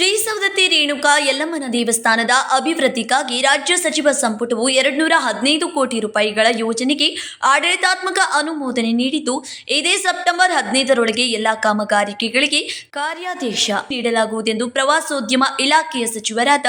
ಶ್ರೀ ಸವದತ್ತಿ ರೇಣುಕಾ ಯಲ್ಲಮ್ಮನ ದೇವಸ್ಥಾನದ ಅಭಿವೃದ್ಧಿಗಾಗಿ ರಾಜ್ಯ ಸಚಿವ ಸಂಪುಟವು ಎರಡ್ನೂರ ಹದಿನೈದು ಕೋಟಿ ರೂಪಾಯಿಗಳ ಯೋಜನೆಗೆ ಆಡಳಿತಾತ್ಮಕ ಅನುಮೋದನೆ ನೀಡಿದ್ದು, ಇದೇ ಸೆಪ್ಟೆಂಬರ್ ಹದಿನೈದರೊಳಗೆ ಎಲ್ಲಾ ಕಾಮಗಾರಿಕೆಗಳಿಗೆ ಕಾರ್ಯಾದೇಶ ನೀಡಲಾಗುವುದೆಂದು ಪ್ರವಾಸೋದ್ಯಮ ಇಲಾಖೆಯ ಸಚಿವರಾದ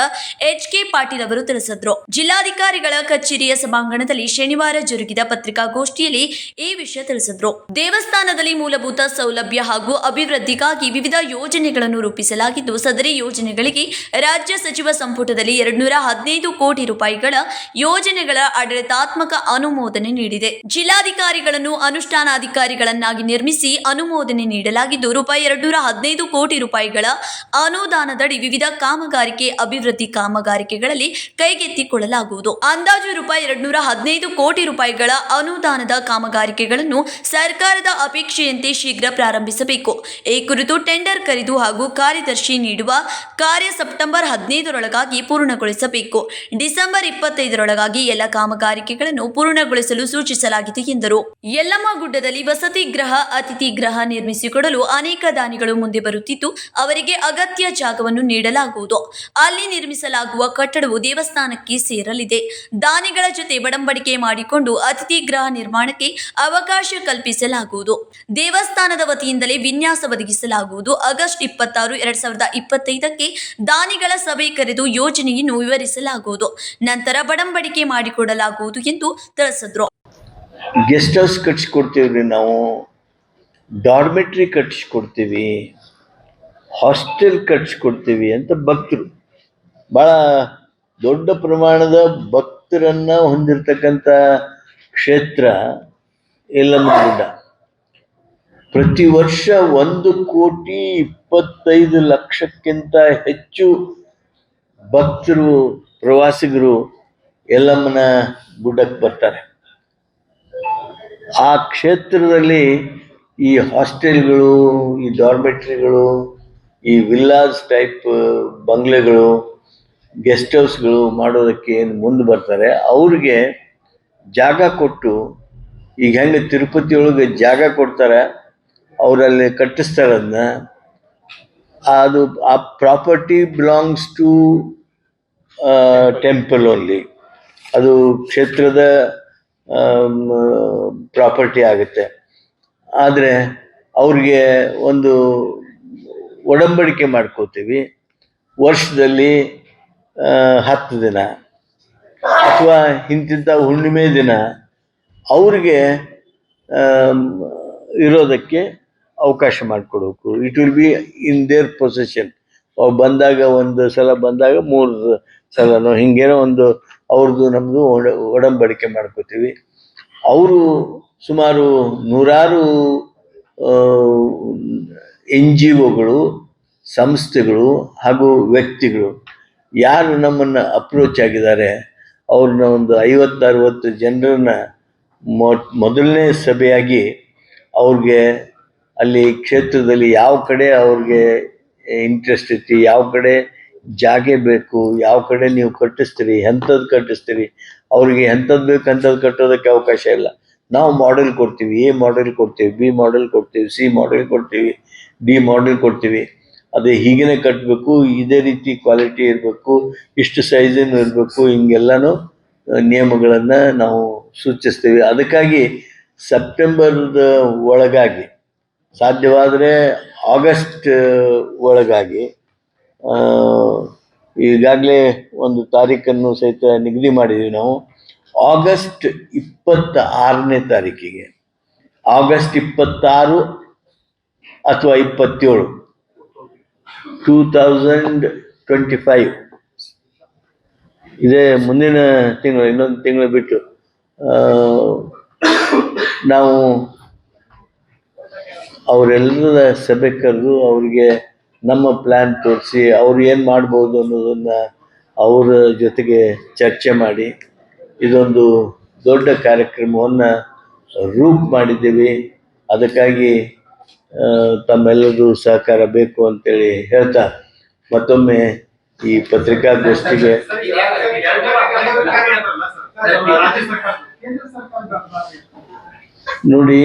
ಎಚ್ ಕೆ ಪಾಟೀಲ್ ಅವರು ತಿಳಿಸಿದರು. ಜಿಲ್ಲಾಧಿಕಾರಿಗಳ ಕಚೇರಿಯ ಸಭಾಂಗಣದಲ್ಲಿ ಶನಿವಾರ ಜರುಗಿದ ಪತ್ರಿಕಾಗೋಷ್ಠಿಯಲ್ಲಿ ಈ ವಿಷಯ ತಿಳಿಸಿದರು. ದೇವಸ್ಥಾನದಲ್ಲಿ ಮೂಲಭೂತ ಸೌಲಭ್ಯ ಹಾಗೂ ಅಭಿವೃದ್ಧಿಗಾಗಿ ವಿವಿಧ ಯೋಜನೆಗಳನ್ನು ರೂಪಿಸಲಾಗಿದ್ದು, ಸದರಿ ಯೋಜನೆಗಳಿಗೆ ರಾಜ್ಯ ಸಚಿವ ಸಂಪುಟದಲ್ಲಿ ಎರಡ್ನೂರ ಹದಿನೈದು ಕೋಟಿ ರೂಪಾಯಿಗಳ ಯೋಜನೆಗಳ ಆಡಳಿತಾತ್ಮಕ ಅನುಮೋದನೆ ನೀಡಿದೆ. ಜಿಲ್ಲಾಧಿಕಾರಿಗಳನ್ನು ಅನುಷ್ಠಾನಾಧಿಕಾರಿಗಳನ್ನಾಗಿ ನಿರ್ಮಿಸಿ ಅನುಮೋದನೆ ನೀಡಲಾಗಿದ್ದು, ರೂಪಾಯಿ ಎರಡ್ನೂರ ಹದಿನೈದು ಕೋಟಿ ರೂಪಾಯಿಗಳ ಅನುದಾನದಡಿ ವಿವಿಧ ಕಾಮಗಾರಿಕೆ ಅಭಿವೃದ್ಧಿ ಕಾಮಗಾರಿಕೆಗಳಲ್ಲಿ ಕೈಗೆತ್ತಿಕೊಳ್ಳಲಾಗುವುದು. ಅಂದಾಜು ರೂಪಾಯಿ ಎರಡ್ನೂರ ಹದಿನೈದು ಕೋಟಿ ರೂಪಾಯಿಗಳ ಅನುದಾನದ ಕಾಮಗಾರಿಕೆಗಳನ್ನು ಸರ್ಕಾರದ ಅಪೇಕ್ಷೆಯಂತೆ ಶೀಘ್ರ ಪ್ರಾರಂಭಿಸಬೇಕು. ಈ ಕುರಿತು ಟೆಂಡರ್ ಕರೆದು ಹಾಗೂ ಕಾರ್ಯದರ್ಶಿ ನೀಡುವ ಕಾರ್ಯ ಸೆಪ್ಟೆಂಬರ್ ಹದಿನೈದರೊಳಗಾಗಿ ಪೂರ್ಣಗೊಳಿಸಬೇಕು. ಡಿಸೆಂಬರ್ ಇಪ್ಪತ್ತೈದರೊಳಗಾಗಿ ಎಲ್ಲ ಕಾಮಗಾರಿಕೆಗಳನ್ನು ಪೂರ್ಣಗೊಳಿಸಲು ಸೂಚಿಸಲಾಗಿದೆ ಎಂದರು. ಯಲ್ಲಮ್ಮ ಗುಡ್ಡದಲ್ಲಿ ವಸತಿ ಗೃಹ, ಅತಿಥಿ ಗೃಹ ನಿರ್ಮಿಸಿಕೊಡಲು ಅನೇಕ ದಾನಿಗಳು ಮುಂದೆ ಬರುತ್ತಿದ್ದು, ಅವರಿಗೆ ಅಗತ್ಯ ಜಾಗವನ್ನು ನೀಡಲಾಗುವುದು. ಅಲ್ಲಿ ನಿರ್ಮಿಸಲಾಗುವ ಕಟ್ಟಡವು ದೇವಸ್ಥಾನಕ್ಕೆ ಸೇರಲಿದೆ. ದಾನಿಗಳ ಜೊತೆ ಬಡಂಬಡಿಕೆ ಮಾಡಿಕೊಂಡು ಅತಿಥಿ ಗೃಹ ನಿರ್ಮಾಣಕ್ಕೆ ಅವಕಾಶ ಕಲ್ಪಿಸಲಾಗುವುದು. ದೇವಸ್ಥಾನದ ವತಿಯಿಂದಲೇ ವಿನ್ಯಾಸ ಒದಗಿಸಲಾಗುವುದು. ಆಗಸ್ಟ್ ಇಪ್ಪತ್ತಾರು, ಎರಡ್ ಸಾವಿರದ ಇಪ್ಪತ್ತೈದಕ್ಕೆ ದಾನಿಗಳ ಸಭೆ ಕರೆದು ಯೋಜನೆಯನ್ನು ವಿವರಿಸಲಾಗುವುದು. ನಂತರ ಬಡಂಬಡಿಕೆ ಮಾಡಿಕೊಡಲಾಗುವುದು ಎಂದು ತಿಳಿಸಿದ್ರು. ಗೆಸ್ಟ್ ಹೌಸ್ ಕಟ್ಸ್ಕೊಡ್ತೀವಿ ರೀ ನಾವು. ಡಾರ್ಮೆಟ್ರಿ ಕಟ್ಟಿಸ್ಕೊಡ್ತೀವಿ. ಹಾಸ್ಟೆಲ್ ಕಟ್ಟಿಸ್ಕೊಡ್ತೀವಿ ಅಂತ ಭಕ್ತರು. ಭಾಳ ದೊಡ್ಡ ಪ್ರಮಾಣದ ಭಕ್ತರನ್ನ ಹೊಂದಿರತಕ್ಕಂಥ ಕ್ಷೇತ್ರ ಎಲ್ಲಮ್ಮ ಗುಡ್ಡ ಪ್ರತಿ ವರ್ಷ ಒಂದು ಕೋಟಿ ಇಪ್ಪತ್ತೈದು ಲಕ್ಷಕ್ಕಿಂತ ಹೆಚ್ಚು ಭಕ್ತರು, ಪ್ರವಾಸಿಗರು ಎಲ್ಲಮ್ಮನ ಗುಡ್ಡಕ್ಕೆ ಬರ್ತಾರೆ. ಆ ಕ್ಷೇತ್ರದಲ್ಲಿ ಈ ಹಾಸ್ಟೆಲ್ಗಳು, ಈ ಡಾರ್ಮೆಟ್ರಿಗಳು, ಈ ವಿಲ್ಲಾಸ್ ಟೈಪ್ ಬಂಗ್ಲೆಗಳು, ಗೆಸ್ಟ್ ಹೌಸ್ಗಳು ಮಾಡೋದಕ್ಕೆ ಏನು ಮುಂದೆ ಬರ್ತಾರೆ. ಅವ್ರಿಗೆ ಜಾಗ ಕೊಟ್ಟು, ಈಗ ಹೆಂಗೆ ತಿರುಪತಿ ಒಳಗೆ ಜಾಗ ಕೊಡ್ತಾರೆ, ಅವರಲ್ಲಿ ಕಟ್ಟಿಸ್ತಾರೆ ಅದನ್ನ. ಅದು ಆ property belongs to temple only ಅದು ಕ್ಷೇತ್ರದ ಪ್ರಾಪರ್ಟಿ ಆಗುತ್ತೆ. ಆದರೆ ಅವ್ರಿಗೆ ಒಂದು ಒಡಂಬಡಿಕೆ ಮಾಡ್ಕೋತೀವಿ. ವರ್ಷದಲ್ಲಿ ಹತ್ತು ದಿನ. ಅಥವಾ ಇಂತಿಂಥ ಹುಣ್ಣಿಮೆ ದಿನ ಅವ್ರಿಗೆ ಇರೋದಕ್ಕೆ ಅವಕಾಶ ಮಾಡಿಕೊಡ್ಬೇಕು. It will be in their possession ಅವ್ರು ಬಂದಾಗ ಒಂದು ಸಲ ಬಂದಾಗ ಮೂರು ಸಲನೋ ಹಿಂಗೇನೋ ಒಂದು ಅವ್ರದ್ದು ನಮ್ಮದು ಒಡ, ಒಡಂಬಡಿಕೆ ಮಾಡ್ಕೋತೀವಿ. ಅವರು ಸುಮಾರು ನೂರಾರು ಎನ್ ಜಿ ಒಗಳು ಸಂಸ್ಥೆಗಳು ಹಾಗೂ ವ್ಯಕ್ತಿಗಳು ಯಾರು ನಮ್ಮನ್ನು ಅಪ್ರೋಚ್ ಆಗಿದ್ದಾರೆ, ಅವ್ರನ್ನ ಒಂದು ಐವತ್ತು ಅರವತ್ತು ಜನರನ್ನ ಮೊದಲನೇ ಸಭೆಯಾಗಿ ಅವ್ರಿಗೆ ಅಲ್ಲಿ ಕ್ಷೇತ್ರದಲ್ಲಿ ಯಾವ ಕಡೆ ಅವ್ರಿಗೆ ಇಂಟ್ರೆಸ್ಟ್ ಐತಿ, ಯಾವ ಕಡೆ ಜಾಗೆ ಬೇಕು, ಯಾವ ಕಡೆ ನೀವು ಕಟ್ಟಿಸ್ತೀರಿ ಎಂಥದ್ದು ಕಟ್ಟಿಸ್ತೀರಿ, ಅವ್ರಿಗೆ ಎಂಥದ್ದು ಬೇಕು ಅಂಥದ್ದು ಕಟ್ಟೋದಕ್ಕೆ ಅವಕಾಶ ಇಲ್ಲ. ನಾವು ಮಾಡೆಲ್ ಕೊಡ್ತೀವಿ ಎ ಮಾಡೆಲ್ ಕೊಡ್ತೀವಿ ಬಿ ಮಾಡೆಲ್ ಕೊಡ್ತೀವಿ ಸಿ ಮಾಡೆಲ್ ಕೊಡ್ತೀವಿ ಡಿ ಮಾಡೆಲ್ ಕೊಡ್ತೀವಿ. ಅದೇ ಹೀಗೇ ಕಟ್ಟಬೇಕು ಇದೇ ರೀತಿ ಕ್ವಾಲಿಟಿ ಇರಬೇಕು, ಇಷ್ಟು ಸೈಜನ್ನು ಇರಬೇಕು, ಹಿಂಗೆಲ್ಲನೂ ನಿಯಮಗಳನ್ನು ನಾವು ಸೂಚಿಸ್ತೀವಿ. ಅದಕ್ಕಾಗಿ ಸೆಪ್ಟೆಂಬರ್ದ ಒಳಗಾಗಿ ಸಾಧ್ಯವಾದರೆ ಆಗಸ್ಟ್ ಒಳಗಾಗಿ ಈಗಾಗಲೇ ಒಂದು ತಾರೀಕನ್ನು ಸಹಿತ ನಿಗದಿ ಮಾಡಿದ್ವಿ ನಾವು. ಆಗಸ್ಟ್ ಇಪ್ಪತ್ತ ಆರನೇ ತಾರೀಕಿಗೆ. ಆಗಸ್ಟ್ ಇಪ್ಪತ್ತಾರು ಅಥವಾ ಇಪ್ಪತ್ತೇಳು. ಟೂ ತೌಸಂಡ್ ಟ್ವೆಂಟಿ ಫೈವ್ ಇದೇ ಮುಂದಿನ ತಿಂಗಳು, ಇನ್ನೊಂದು ತಿಂಗಳು ಬಿಟ್ಟು ನಾವು ಅವರೆಲ್ಲರ ಸಭೆ ಕರೆದು ಅವರಿಗೆ ನಮ್ಮ ಪ್ಲ್ಯಾನ್ ತೋರಿಸಿ ಅವ್ರು ಏನು ಮಾಡ್ಬೋದು ಅನ್ನೋದನ್ನು ಅವರ ಜೊತೆಗೆ ಚರ್ಚೆ ಮಾಡಿ ಇದೊಂದು ದೊಡ್ಡ ಕಾರ್ಯಕ್ರಮವನ್ನು ರೂಪ್ ಮಾಡಿದ್ದೀವಿ. ಅದಕ್ಕಾಗಿ ತಮ್ಮೆಲ್ಲರೂ ಸಹಕಾರ ಬೇಕು ಅಂತೇಳಿ ಹೇಳ್ತಾ ಮತ್ತೊಮ್ಮೆ ಈ ಪತ್ರಿಕಾಗೋಷ್ಠಿಗೆ. ನೋಡಿ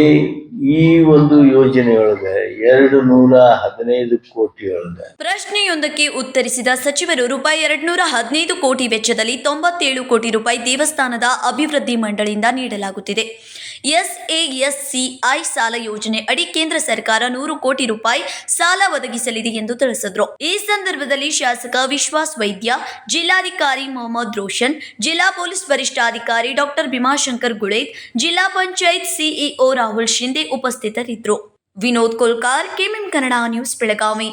ಈ ಒಂದು ಯೋಜನೆಯೊಳಗೆ ಎರಡು ನೂರ ಹದಿನೈದು ಕೋಟಿಯೊಳಗೆ ಪ್ರಶ್ನೆಯೊಂದಕ್ಕೆ ಉತ್ತರಿಸಿದ ಸಚಿವರು, ರೂಪಾಯಿ ಎರಡ್ನೂರ ಹದಿನೈದು ಕೋಟಿ ವೆಚ್ಚದಲ್ಲಿ ತೊಂಬತ್ತೇಳು ಕೋಟಿ ರೂಪಾಯಿ ದೇವಸ್ಥಾನದ ಅಭಿವೃದ್ಧಿ ಮಂಡಳಿಯಿಂದ ನೀಡಲಾಗುತ್ತಿದೆ. ಎಸ್ಎಎಸ್ಸಿಐ ಸಾಲ ಯೋಜನೆ ಅಡಿ ಕೇಂದ್ರ ಸರ್ಕಾರ ನೂರು ಕೋಟಿ ರೂಪಾಯಿ ಸಾಲ ಒದಗಿಸಲಿದೆ ಎಂದು ತಿಳಿಸಿದ್ರು. ಈ ಸಂದರ್ಭದಲ್ಲಿ ಶಾಸಕ ವಿಶ್ವಾಸ್ ವೈದ್ಯ, ಜಿಲ್ಲಾಧಿಕಾರಿ ಮೊಹಮ್ಮದ್ ರೋಷನ್, ಜಿಲ್ಲಾ ಪೊಲೀಸ್ ವರಿಷ್ಠಾಧಿಕಾರಿ ಡಾಕ್ಟರ್ ಭೀಮಾಶಂಕರ್ ಗುಳೇದ್ ಜಿಲ್ಲಾ ಪಂಚಾಯತ್ ಸಿಇಒ ರಾಹುಲ್ ಶಿಂದೆ ಉಪಸ್ಥಿತರಿದ್ದರು ವಿನೋದ್ ಕೋಲ್ಕಾರ್ ಕೆಎಂಎಂ ಕನ್ನಡ ನ್ಯೂಸ್ ಬೆಳಗಾವಿ